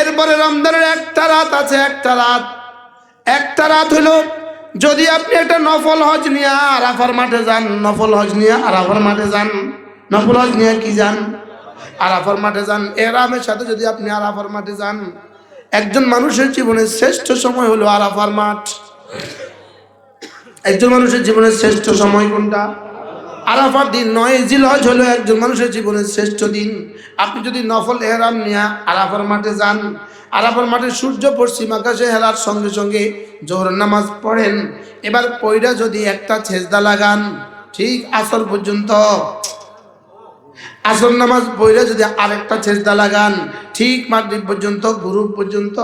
এরপরে রমজানের একটা রাত আছে, একটা রাত। একটা রাত হলো, যদি আপনি একটা নফল হজ নিয়ে আরাফার মাঠে যান, নফল হজ নিয়ে আরাফার মাঠে যান, নফল হজ নিয়ে কি যান? আরাফার মাঠে যান, এরামের সাথে যদি আপনি আরাফার মাঠে যান, একজন মানুষের জীবনের শ্রেষ্ঠ সময় হলো আরাফার মাঠ। একজন মানুষের জীবনের শ্রেষ্ঠ সময় কোনটা? আরাফার দিন নয় জিল হজ হলো একজন মানুষের জীবনের শ্রেষ্ঠ দিন। আপনি যদি নফল এহরাম নিয়ে আরাফার মাঠে যান, আরাফার মাঠে সূর্য পশ্চিম আকাশে হেলার সঙ্গে সঙ্গে জোহর নামাজ পড়েন। এবার পয়রা যদি একটা ছেজদা লাগান, ঠিক আসর পর্যন্ত আসর নামাজ পড়লে যদি আরেকটা ছেজদা লাগান, ঠিক মাগরিব পর্যন্ত গুরু পর্যন্ত,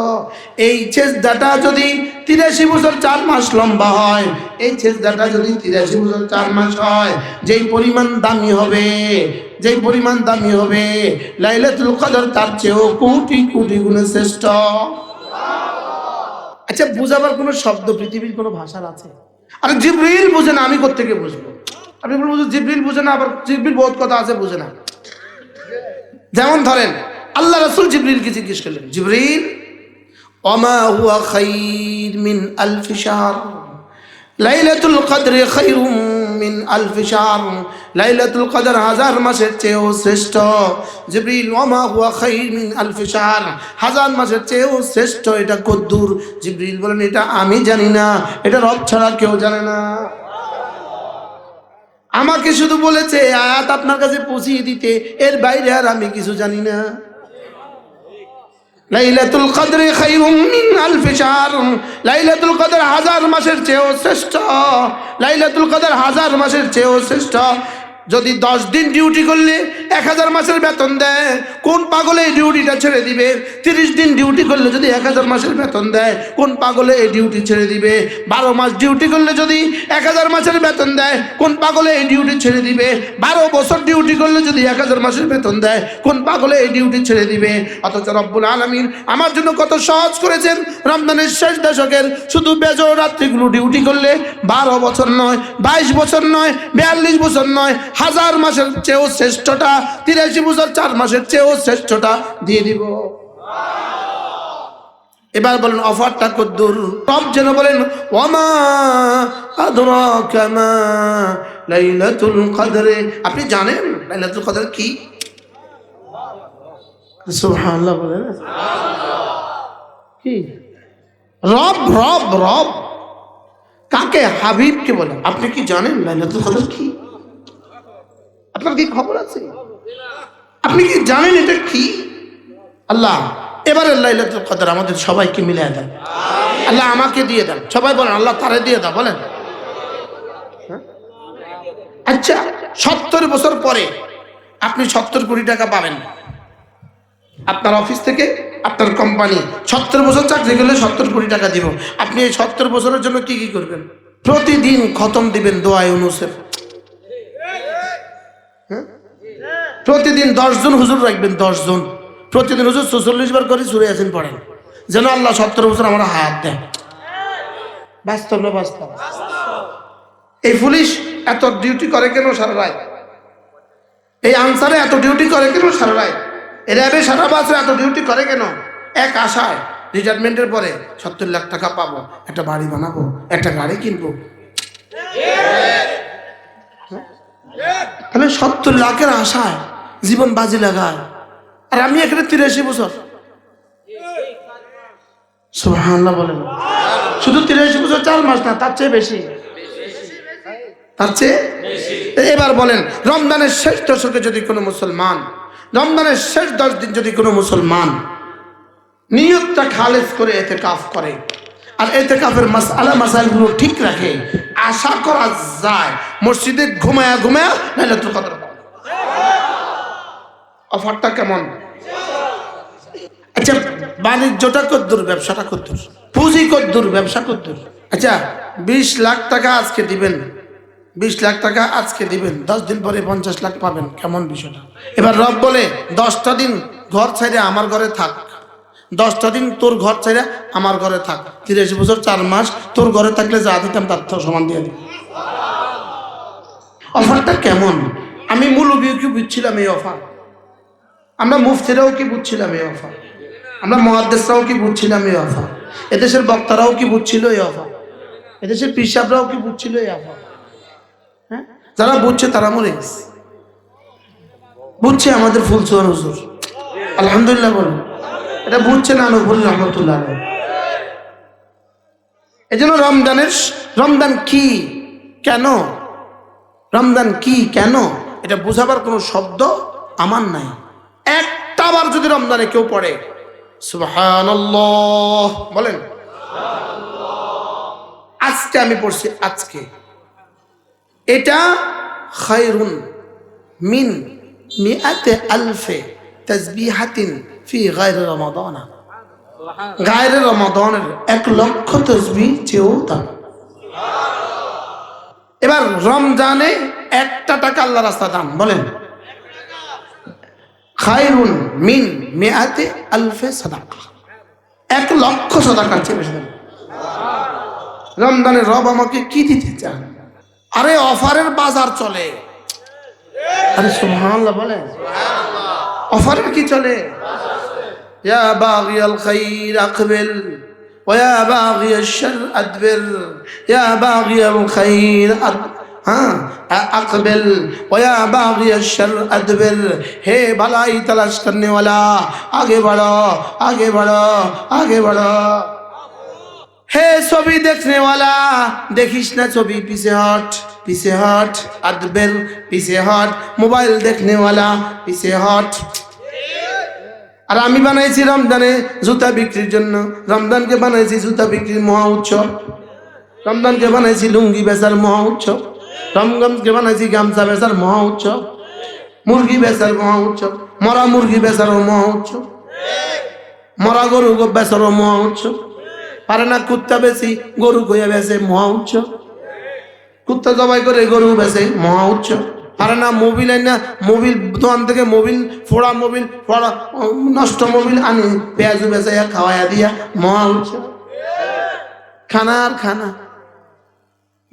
এই ছেজদাটা যদি তিরাশি বছর চার মাস লম্বা হয়, এই ছেজদাটা যদি তিরাশি বছর চার মাস হয়, যেই পরিমাণ দামি হবে, যেই পরিমাণ দামি হবে, লাইলাতুল কদর তার চেয়েও কোটি কোটি গুণে শ্রেষ্ঠ। আচ্ছা বুঝাবার কোনো শব্দ, পৃথিবীর কোনো ভাষার আছে? আর জিব্রিল বুঝে না, আমি কোথেকে বুঝব? আপনি বলবেন জিব্রিল বুঝে না, আবার জিব্রিল বহুত কথা আছে, বুঝে না। যেমন ধরেন, আল্লাহ রসুল জিব্রিলকে জিজ্ঞেস করলেন, জিব্রিল, ওমা হুয়া খাইর মিন আলফি শাহর? লাইলাতুল কদরে খাইরুম মিন আলফি শাহর। লাইলাতুল কদর হাজার মাসের চেয়েও শ্রেষ্ঠ। জিব্রিল, ওমা হুয়া খাইর মিন আলফি শাহর। হাজার মাসের চেয়েও শ্রেষ্ঠ, এটা কদ্দুর। জিব্রিল বলেন, এটা আমি জানি না, এটা রব ছাড়া কেউ জানে না। আমাকে শুধু বলেছে আয়াত আপনার কাছে পৌঁছিয়ে দিতে। এর বাইরে আর আমি কিছু জানি না। লাইলাতুল কদরে খাইরুম মিন আলফ শাহর। লাইলাতুল কদর হাজার মাসের চেয়েও শ্রেষ্ঠ। লাইলাতুল কদর হাজার মাসের চেয়েও শ্রেষ্ঠ। যদি দশ দিন ডিউটি করলে এক হাজার মাসের বেতন দেয়, কোন পাগলে এই ডিউটিটা ছেড়ে দিবে? তিরিশ দিন ডিউটি করলে যদি এক হাজার মাসের বেতন দেয়, কোন পাগলে এই ডিউটি ছেড়ে দিবে? বারো মাস ডিউটি করলে যদি এক হাজার মাসের বেতন দেয়, কোন পাগলে এই ডিউটি ছেড়ে দিবে? বারো বছর ডিউটি করলে যদি এক হাজার মাসের বেতন দেয়, কোন পাগলে এই ডিউটি ছেড়ে দিবে? অথচ রব্বুল আলমিন আমার জন্য কত সহজ করেছেন। রমজানের শেষ দশকের শুধু বেজোর রাত্রিগুলো ডিউটি করলে বারো বছর নয়, বাইশ বছর নয়, বিয়াল্লিশ বছর নয় হাজার মাসের চেয়েও শ্রেষ্ঠটা, তিরাশি বছর চার মাসের চেয়েও শ্রেষ্ঠটা দিয়ে দিব। এবার বলেন, অফারটা কদ্দুর। টপ যেন বলেন আপনি জানেন লাইলাতুল কদর কি? কি? রব রব রব। কাকে? হাবিবকে বলে আপনি কি জানেন লাইলাতুল কদর কি? আপনার কি খবর আছে? আপনি কি জানেন এটা কি? আল্লাহ এবারে লাইলাতুল কদর আমাদের সবাইকে মিলিয়ে দেন আল্লাহ আমাকে দিয়ে দেন সবাই বলেন, আল্লাহ তারে দিয়ে দাও, বলেন। হ্যাঁ? আচ্ছা সত্তর বছর পরে আপনি সত্তর কোটি টাকা পাবেন। আপনার অফিস থেকে আপনার কোম্পানি, সত্তর বছর চাকরি করলে সত্তর কোটি টাকা দিব। আপনি এই সত্তর বছরের জন্য কি কি করবেন? প্রতিদিন খতম দিবেন দোয়া হ্যাঁ? প্রতিদিন দশজন হুজুর রাখবেন, দশজন। প্রতিদিন হুজুর চৌচল্লিশ বার করে সুরে আসেন পড়েন। যেন আল্লাহ সত্তর বছর আমার হায়াত দেয় বাস্তব না বাস্তব? এই পুলিশ এত ডিউটি করে কেন সারা রাত এই আনসারে এত ডিউটি করে কেন সারা রাত এ র্যাবে সারা বছর এত ডিউটি করে কেন? এক আশায় রিটায়ারমেন্টের পরে সত্তর লাখ টাকা পাবো, একটা বাড়ি বানাবো, একটা গাড়ি কিনবো। তাহলে সত্তর লাখের আশায় জীবন বাজি লাগায়। আর আমি এখানে তিরাশি বছর। বলেন। শুধু তিরাশি বছর চার মাস না, তার চেয়ে বেশি। তার চেয়ে এবার বলেন, রমজানের শেষ দশকে যদি কোনো মুসলমান, রমজানের শেষ দশ দিন যদি কোনো মুসলমান নিয়তটা খালেজ করে এতে কাফ করে আর এতে কাফের মাসালা মাসাইলগুলো ঠিক রাখে। আশা করা যায় মসজিদে ঘুমায়া ঘুমায়া লাইলাতুল কদর পাবে। অফারটা কেমন? আচ্ছা বাণিজ্যটা কদ্দুর ব্যবসাটা কদ্দুর পুঁজি কদ্দুর ব্যবসা কদ্দুর আচ্ছা বিশ লাখ টাকা আজকে দিবেন। বিশ লাখ টাকা আজকে দিবেন। দশ দিন পরে পঞ্চাশ লাখ পাবেন। কেমন বিষয়টা? এবার রব বলে, দশটা দিন ঘর ছেড়ে আমার ঘরে থাক। দশটা দিন তোর ঘর ছেড়ে আমার ঘরে থাক। তিরিশ বছর, চার মাস তোর ঘরে থাকলে যা দিতাম তার সমান দিয়ে দিই অফারটা কেমন? আমি মূল কি বুঝছিলাম এই অফার? আমরা মুফতিরাও কি বুঝছিলাম এই অফার? আমরা মহাদেশরাও কি বুঝছিলাম এই অফার? এদেশের বক্তারাও কি বুঝছিল এই অফার? এদেশের পিসাবরাও কি বুঝছিল এই অফার? হ্যাঁ? যারা বুঝছে তারা মরে বুঝছে আমাদের ফুলচুয়ার হুজুর। আলহামদুলিল্লাহ বলুন এটা বুঝছে না নবুল রহমতুল্লাহ এই জন্য রমজানের রমজান কি? কেন? রমজান কি কেন? এটা বোঝাবার কোনো শব্দ আমার নাই। একটা বার যদি রমজানে কেউ পড়ে বলেন। আজকে আমি পড়ছি আজকে। এটা খায়রুন মিন মিআতে আলফে তাসবিহাতিন ফি গায়রি রমাদানা। গায়রে রমাদানের এক লক্ষ তসবি চেয়েও দাম এবার রমজানে একটা টাকা আল্লাহ রাস্তা দাম বলেন। খায়রুন মিন মেয়াতে আলফে সাদাকা। এক লক্ষ সাদাকার চেয়ে বেশি দাম রমজানে রব আমাকে কি দিতে চান? আরে অফারের বাজার চলে। আরে সুবহানাল্লাহ বলেন। অফারের কি চলে? یا باغی الخیر اقبل و یا باغی الشر ادبر یا باغی الخیر اقبل اقبل یا باغی الشر ادبر ہے بھلائی تلاش کرنے والا، آگے بڑھو آگے بڑھو آگے بڑھو۔ ہے چھبی دیکھنے والا دیکھیش نہ چھبی پیسے ہٹ پیسے ہٹ ادبر پیسے ہٹ موبائل دیکھنے والا پیسے ہٹ আর আমি বানাইছি রমজানে জুতা বিক্রির জন্য। রমজানকে বানাইছি জুতা বিক্রির মহা উৎসব। রমজানকে বানাইছি লুঙ্গি বেচার মহা উৎসব। রমজানকে বানাইছি গামছা বেচার মহা উৎসব। মুরগি বেচার মহা উৎসব। মরা মুরগি বেচারও মহা উৎসব। মরা গরু বেচারও মহা উৎসব। পারে না কুত্তা বেশি গরু কইয়া বেছে মহা উৎসব। কুত্তা জবাই করে গরু বেছে মহা উৎসব। পারে না মোবিল না মোবিল দোকান থেকে মোবিল ফোড়া মোবিল ফোড়া নষ্ট মোবিল আনি পেঁয়াজু বেচাইয়া খাওয়াইয়া দিয়া মহা উৎসব খানা আর খানা।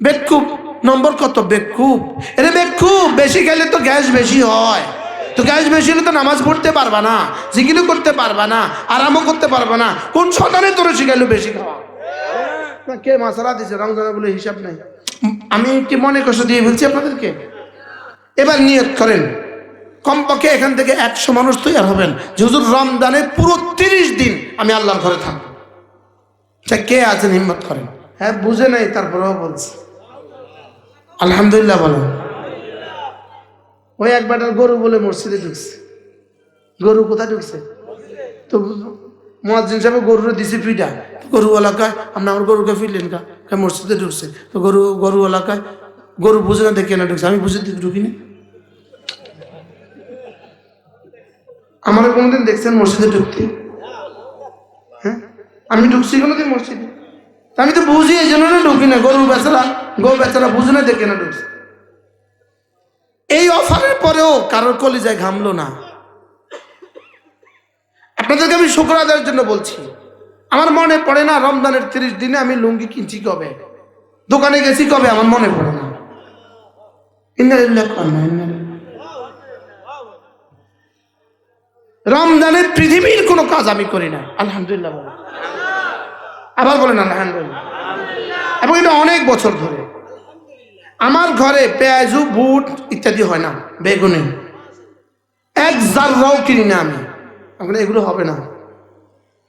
বেকুব নম্বর কত? বেকুব। এরে বেকুব বেশি খেলে তো গ্যাস বেশি হয়। তো গ্যাস বেশি হলে তো নামাজ পড়তে পারবা না জিকিরও করতে পারবা না আরামও করতে পারবা না। কোন সন্তানে তোর শিখাইলো বেশি খাওয়া? কে মাসালা দিছে? রমজানে বলে হিসাব নাই। আমি কি মনে কষ্ট দিয়ে বলছি আপনাদেরকে? এবার নিয়ত করেন, কমপক্ষে এখান থেকে একশো মানুষ তৈরি হবেন। হুজুর রমজানে পুরো তিরিশ দিন আমি আল্লাহর ঘরে থাকব। আচ্ছা কে আছেন? হিম্মত করেন। হ্যাঁ বুঝে নাই, তারপরেও বলছে। আলহামদুলিল্লাহ বলো ওই একবার গরু বলে মসজিদে ঢুকছে। গরু কোথায় ঢুকছে? তো মহাজিন সাহেব গরুরে দিছে পিঠা গরুওয়ালা কয় আপনি আমার গরুকে ফিরলেন কা মসজিদে ঢুকছে? তো গরু, গরুওয়ালা কয়, গরু বুঝে না, দেখে না ঢুকছে। আমি বুঝে ঢুকিনি। আমার কোনোদিন দেখছেন মসজিদে ঢুকতে? হ্যাঁ? আমি ঢুকছি কোনোদিন মসজিদে? আমি তো বুঝি, এই জন্য না ঢুকি না। গরু বেচারা গরু বেচারা বুঝে না দেখে না ঢুকছে। এই অফারের পরেও কারোর কলিজায় ঘামলো না। আপনাদেরকে আমি শুক্র আদায়ের জন্য বলছি, আমার মনে পড়ে না রমজানের তিরিশ দিনে আমি লুঙ্গি কিনছি কবে? দোকানে গেছি কবে? আমার মনে পড়ে না। ইন্নালিল্লাহ কর না, ইন্নালিল্লাহ। রমজানের পৃথিবীর কোনো কাজ আমি করি না। আলহামদুলিল্লাহ বলেন। আবার বলেন আলহামদুলিল্লাহ। এবং এটা অনেক বছর ধরে। আমার ঘরে পেঁয়াজু বুট ইত্যাদি হয় না বেগুনে। এক জাররাও কিনি না আমি। এখন এগুলো হবে না।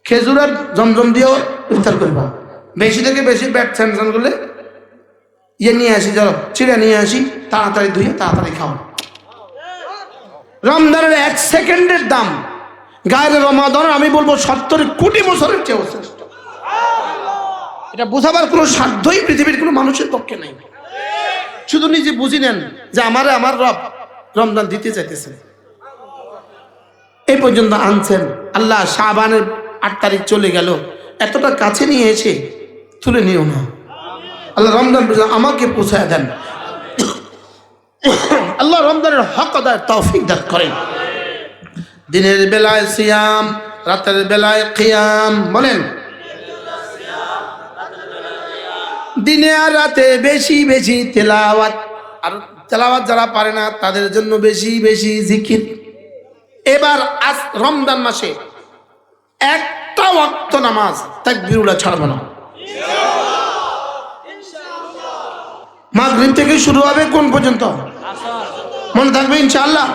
খেজুর আর জমজম দিয়েও ইফতার করবা। বেশি থেকে বেশি ব্যাট স্যামসান করলে ইয়ে নিয়ে আসি চলো চিড়ে নিয়ে আসি তাড়াতাড়ি ধুয়ে তাড়াতাড়ি খাও রমজানের এক সেকেন্ডের দাম গায়ের রমাদানের আমি বলব সত্তর কোটি বছরের চেয়েও শ্রেষ্ঠ। এটা বোঝাবার কোনো সাধ্যই পৃথিবীর কোনো মানুষের পক্ষে নাই। শুধু নিজে বুঝি নেন যে আমারে আমার রব রমজান দিতে চাইতেছেন। এই পর্যন্ত আনছেন। আল্লাহ শাহবানের আট তারিখ চলে গেল। এতটা কাছে নিয়ে এসে তুলে নিও না। আল্লাহ রমজান আমাকে পৌঁছায় দেন। আল্লাহ রমজানের হক আদায় তৌফিক দান করেন। দিনের বেলায় সিয়াম, রাতের বেলায় কিয়াম, বলেন। দিনে আর রাতে বেশি বেশি তেলাওয়াত। আর তেলাওয়াত যারা পারে না, তাদের জন্য বেশি বেশি জিকির। এবার আজ রমজান মাসে একটা ওয়াক্ত নামাজ তাকবিরুল্লাহ ছাড়বো না। মাগরিব থেকে শুরু হবে কোন পর্যন্ত? মনে থাকবে ইনশাআল্লাহ।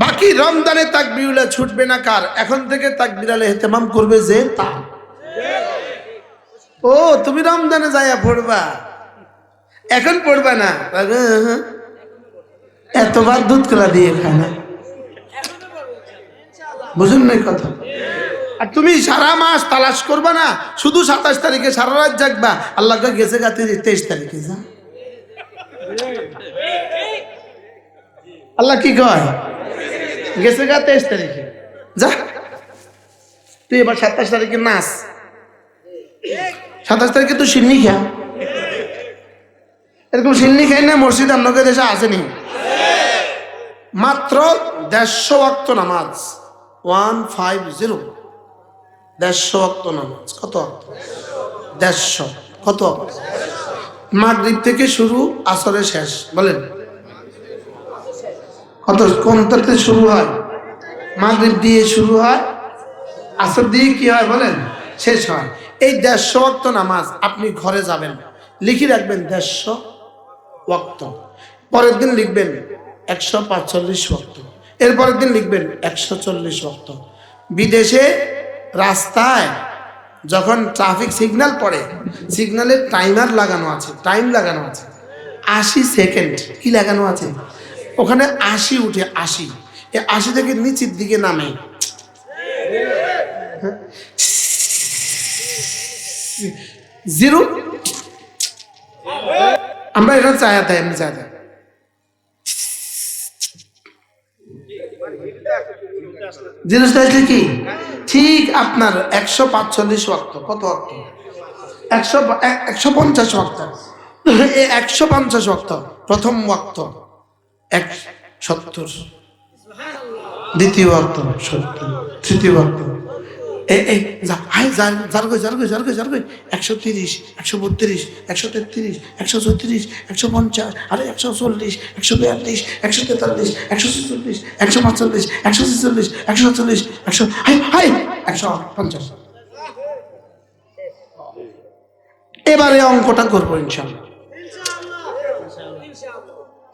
বাকি রমজানে তাকবিরুল্লাহ ছুটবে না কার? এখন থেকে তাকবিরালে হেতেমাম করবে যে তা ও তুমি রমজানে যাইয়া পড়বা? এখন পড়বা না? তবে, এতবার দুধ কলা দিয়ে খায় না। বুঝুন নাই কথা? আর তুমি সারা মাস তালাশ করবা না? শুধু সাতাশ তারিখে সারা রাত জাগবা। আল্লাহকে গেছে গা তেইশ তারিখে যা। আল্লাহ কি কয়? গেছে গা তেইশ তারিখে। যা। তুই এবার সাতাশ তারিখে নাচ। সাতাশ তারিখে তুই সিন্নি খা এরকম সিন্নি খাই না, মসজিদ আপনাকে দেশে আসেনি। মাত্র দেড়শো অক্ত নামাজ। One five zero. দেড়শো অক্ত নামাজ। কত অক্ত দেড়শো। কত অক্ত মাগরিব থেকে শুরু আসরে শেষ। বলেন। কত কোনটাতে শুরু হয়। মাগরিব দিয়ে শুরু হয়, আসর দিয়ে কি হয় বলেন? শেষ হয়। এই দেড়শো ওয়াক্ত নামাজ আপনি ঘরে যাবেন, লিখে রাখবেন দেড়শো ওয়াক্ত পরের দিন লিখবেন একশো পাঁচচল্লিশ ওয়াক্ত এরপরের দিন লিখবেন একশো চল্লিশ ওয়াক্ত বিদেশে রাস্তায় যখন ট্রাফিক সিগন্যাল পড়ে, সিগন্যালের টাইমার লাগানো আছে, টাইম লাগানো আছে। আশি সেকেন্ড কি লাগানো আছে? ওখানে আশি উঠে আশি। এ আশি থেকে নিচের দিকে নামে। জিরো। আমরা এটা চায়াতে এমনি চায়াতে জিনিসটা আসলে কি? ঠিক আপনার একশো পাঁচচল্লিশ ওয়াক্ত। কত অর্থ একশো একশো পঞ্চাশ এই একশো পঞ্চাশ ওয়াক্ত, প্রথম ওয়াক্ত। এক সত্তর। দ্বিতীয় ওয়াক্ত সত্তর। তৃতীয় গই একশো তিরিশ, একশো বত্রিশ, একশো তেত্রিশ, একশো চৌত্রিশ একশো পঞ্চাশ, আরে একশো চল্লিশ, একশো বিয়াল্লিশ, একশো তেতাল্লিশ, একশো ছেচল্লিশ, একশো পাঁচচল্লিশ, একশো ছেচল্লিশ, একশো সাতচল্লিশ, একশো, হাই হাই, একশো পঞ্চাশ। এবারে অঙ্কটা করব ইনশাল্লাহ।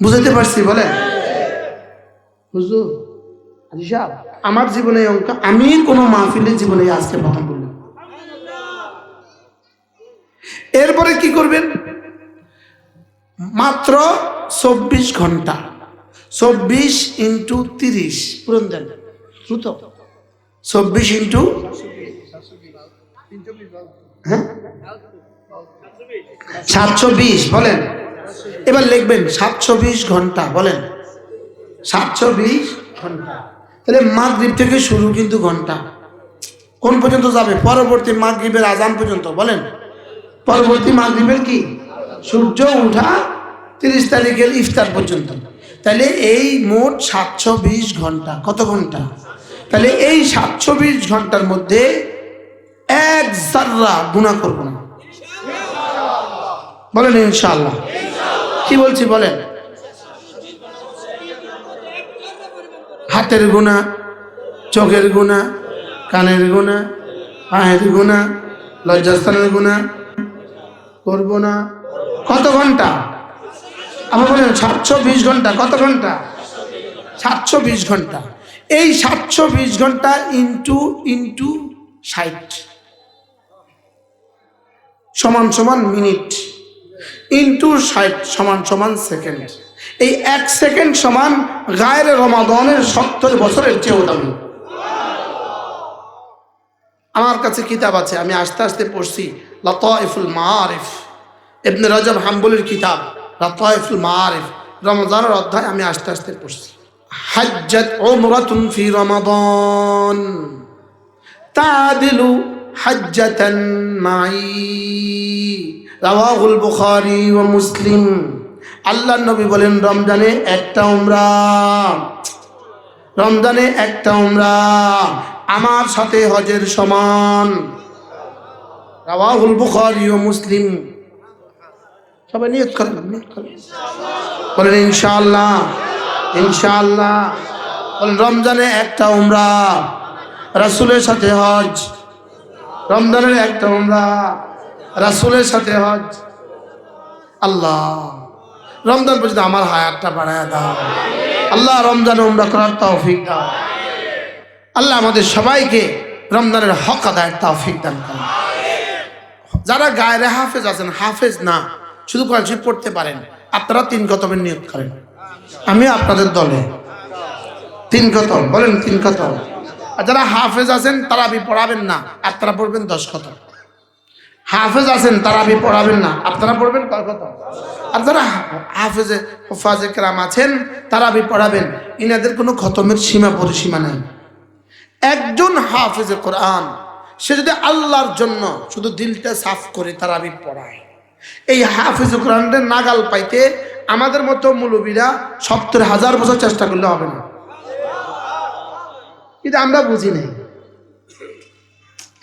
বুঝাতে পারছি সাহেব, আমার জীবনে অঙ্ক আমি কোনো মাহফিলে জীবনে আজকে প্রথম বললাম। এরপরে কি করবেন? মাত্র চব্বিশ ঘণ্টা চব্বিশ ইন্টু তিরিশ পূরণ দেন দ্রুত। চব্বিশ ইন্টু হ্যাঁ? সাতশো বিশ বলেন। এবার লিখবেন সাতশো বিশ ঘণ্টা, বলেন। সাতশো বিশ ঘণ্টা। তাহলে মাগরীব থেকে শুরু কিন্তু ঘণ্টা। কোন পর্যন্ত যাবে? পরবর্তী মাগরীবের আজান পর্যন্ত, বলেন। পরবর্তী মাগরীবের কি? সূর্য উঠা তিরিশ তারিখের ইফতার পর্যন্ত। তাহলে এই মোট সাতশো বিশ ঘণ্টা, কত ঘণ্টা? তাহলে এই সাতশো বিশ ঘণ্টার মধ্যে এক জাররা গুণা করব না। বলেন ইনশাআল্লাহ। কি বলছি বলেন? হাতের গুণা, চোখের গুণা, কানের গুণা, পায়ের গুণা, লজ্জাস্থানের গুণা, করব না। কত ঘণ্টা? আমার বলেন সাতশো বিশ ঘণ্টা, কত ঘণ্টা? সাতশো বিশ ঘণ্টা। এই সাতশো বিশ ঘণ্টা ইন্টু ইন্টু ষাট। সমান সমান মিনিট। ইন্টু ষাট সমান সমান সেকেন্ড। এই এক সেকেন্ড সমান গায়ের রমাদনের সত্তর বছরের চেয়েও দামি। আমার কাছে কিতাব আছে, আমি আস্তে আস্তে পড়ছি লতাইফুল মারিফ ইবনে রজব হাম্বুলের কিতাব লতাইফুল মারিফ রমজানের অধ্যায় আমি আস্তে আস্তে পড়ছি। হাজ্জাত উমরাতুন ফি রমাদান। তাদিলু হাজ্জাতান মাই রাওয়াহুল বুখারী ও মুসলিম। আল্লাহ নবী বলেন, রমজানে একটা উমরা। রমজানে একটা উমরা। আমার সাথে হজের সমান। রাওয়াহুল বুখারী ও মুসলিম। সবাই নিয়ত করেন। বলেন, ইনশাআল্লাহ ইনশাআল্লাহ। বলেন, রমজানে একটা উমরা। রাসুলের সাথে হজ। রমজানের একটা উমরা। রাসুলের সাথে হজ। আল্লাহ, রমজান পর্যন্ত আমার হায়াতটা বাড়ায় দাও। আল্লাহ, রমজান উমরা করার তৌফিক দাও। আল্লাহ আমাদের সবাইকে রমজানের হক আদায়ের তৌফিক দান করেন। যারা গায়ের হাফেজ আছেন, হাফেজ না, শুধু কোরআন পড়তে পারেন, আপনারা তিন কতবের নিয়োগ করেন? আমি আপনাদের দলে। তিন কতম বলেন তিন কতম আর যারা হাফেজ আছেন, তারা আপনি পড়াবেন না আপনারা পড়বেন দশ কত হাফেজ আছেন, তারা আপনি পড়াবেন না। আপনারা পড়বেন কয় কত আর যারা হাফেজে ফাজে কেরাম আছেন, তারা আপনি পড়াবেন। ইনাদের কোনো খতমের সীমা, পরিসীমা নাই। একজন হাফেজে কোরআন, সে যদি আল্লাহর জন্য শুধু দিলটা সাফ করে, তারা আমি পড়ায়। এই হাফিজ কোরআনের নাগাল পাইতে আমাদের মতো মৌলবীরা সত্তর হাজার বছর চেষ্টা করলে হবে না। কিন্তু আমরা বুঝি নাই।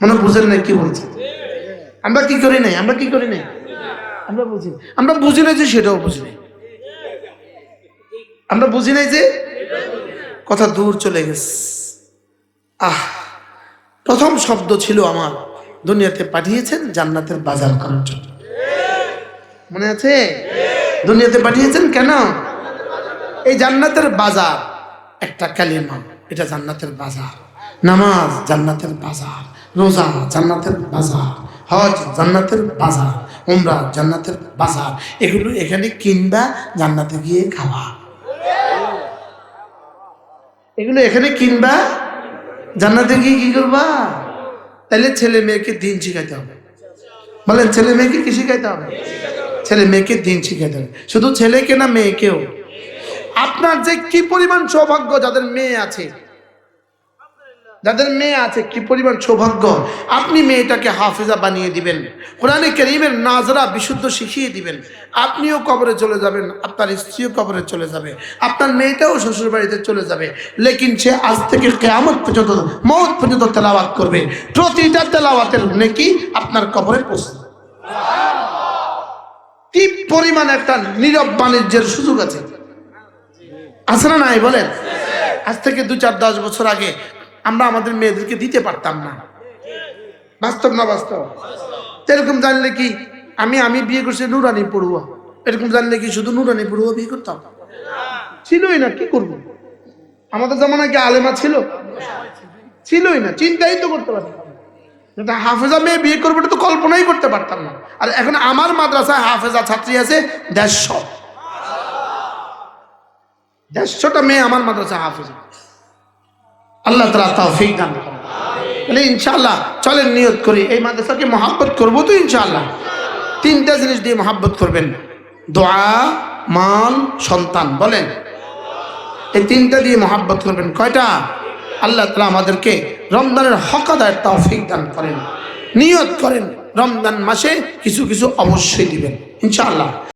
মনে বুঝেন না কি বলছি? আমরা কি করি নাই? আমরা কি করি নাই? আমরা বুঝি আমরা বুঝি নাই যে সেটাও বুঝি নাই। আমরা বুঝি নাই যে কথা দূর চলে গেছে। আহ প্রথম শব্দ ছিল আমার দুনিয়াতে পাঠিয়েছেন জান্নাতের বাজার করার জন্য। মনে আছে? দুনিয়াতে পাঠিয়েছেন কেন? এই জান্নাতের বাজার একটা কালিমা এটা জান্নাতের বাজার। নামাজ জান্নাতের বাজার রোজা জান্নাতের বাজার। হজ জান্নাতের বাজার, উমরা জান্নাতের বাজার। এগুলো এখানে কিনবা, জান্নাতে গিয়ে খাওয়া। এগুলো এখানে কিনবা, জান্নাতে গিয়ে কি করবা? তাহলে ছেলে মেয়েকে দিন শিখাইতে হবে। বলেন, ছেলে মেয়েকে কি শিখাইতে হবে? ছেলে মেয়েকে দিন শিখাইতে হবে। শুধু ছেলেকে না, মেয়েকেও। আপনার যে কি পরিমাণ সৌভাগ্য, যাদের মেয়ে আছে যাদের মেয়ে আছে, কি পরিমাণ সৌভাগ্য? আপনি মেয়েটাকে হাফেজা বানিয়ে দিবেন। কোরআনে করিমের নাজরা বিশুদ্ধ শিখিয়ে দিবেন। আপনিও কবরে চলে যাবেন, আপনার স্ত্রীও কবরে চলে যাবে, আপনার মেয়েটাও শ্বশুর বাড়িতে চলে যাবে। লেকিন সে আজ থেকে কেয়ামত পর্যন্ত, মত পর্যন্ত তেলাওয়াত করবে। প্রতিটা তেলাওয়াতের নাকি আপনার কবরে পৌঁছে কি পরিমাণ একটা নীরব বাণিজ্যের সুযোগ আছে? আছে না নাই বলেন? আজ থেকে দু চার দশ বছর আগে আমরা আমাদের মেয়েদেরকে দিতে পারতাম না। বাস্তব না বাস্তব? এরকম জানলে কি আমি আমি বিয়ে করছি নুরানি পড়ুয়া? এরকম জানলে কি শুধু নুরানি পড়ুয়া বিয়ে করতাম? ছিলই না, কি করব? আমাদের জামানায় কি আলেমা ছিল? ছিলই না, চিন্তাই তো করতে পারতাম হাফেজা মেয়ে বিয়ে করব তো কল্পনাই করতে পারতাম না। আর এখন আমার মাদ্রাসায় হাফেজা ছাত্রী আছে দেড়শো। দেড়শোটা মেয়ে আমার মাদ্রাসা হাফেজা। আল্লাহ তালা তৌফিক দান করেন। তাহলে ইনশাআল্লাহ, চলেন নিয়ত করি। এই মাদ্রাসাকে মহাব্বত করব তো ইনশাল্লাহ তিনটা জিনিস দিয়ে মহাব্বত করবেন। দোয়া মান সন্তান, বলেন। এই তিনটা দিয়ে মহাব্বত করবেন। কয়টা? আল্লাহ তালা আমাদেরকে রমজানের হকাদার তৌফিক দান করেন। নিয়ত করেন। রমজান মাসে কিছু কিছু অবশ্যই দিবেন, ইনশাআল্লাহ।